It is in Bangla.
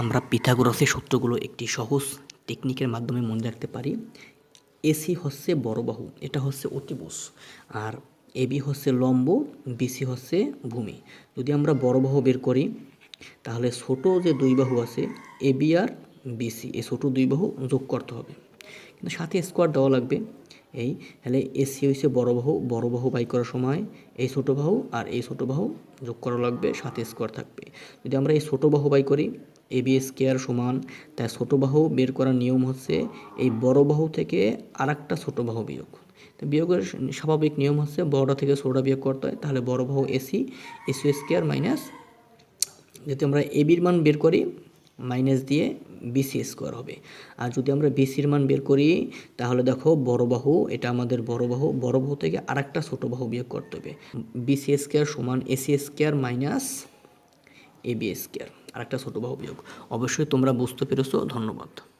আমরা পিথাগোরাসের সূত্রগুলো একটি সহজ টেকনিকের মাধ্যমে মনে রাখতে পারি। এসি হচ্ছে বড় বাহু, এটা হচ্ছে অতিভুজ আর এবি হচ্ছে লম্ব বিসি হচ্ছে ভূমি। যদি আমরা বড় বাহু বের করি, তাহলে ছোট যে দুই বাহু আছে এবি আর বিসি এই ছোট দুই বাহু যোগ করতে হবে। কিন্তু সাথে স্কোয়ার দেওয়া লাগবে। এই, তাহলে এসি হয়েছে বড় বাহু বড় বাহু বাই করার সময় এই ছোট বাহু আর এই ছোট বাহু যোগ করা লাগবে, সাথে স্কোয়ার থাকবে। যদি আমরা এই ছোট বাহু বাই করি এ বি স্কোয়ার সমান। তাই ছোট বাহু বের করার নিয়ম হচ্ছে এই বড় বাহু থেকে আর একটা ছোটো বাহু বিয়োগ। তো বিয়োগের স্বাভাবিক নিয়ম হচ্ছে বড়টা থেকে ছোটোটা বিয়োগ করতে হয়, তাহলে বড় বাহু এসি এসি স্কোয়ার মাইনাস যদি আমরা এবির মান বের করি মাইনাস দিয়ে বিসি স্কোয়ার হবে। আর যদি আমরা বিসির মান বের করি, তাহলে দেখো বড় বাহু, এটা আমাদের বড় বাহু বড় বাহু থেকে আরেকটা ছোট বাহু বিয়োগ করতে হবে। বিসি স্কোয়ার সমান AC square minus AB square আরেকটা ছোটো বাহু বিয়োগ। অবশ্যই তোমরা বুঝতে পেরেছ ধন্যবাদ।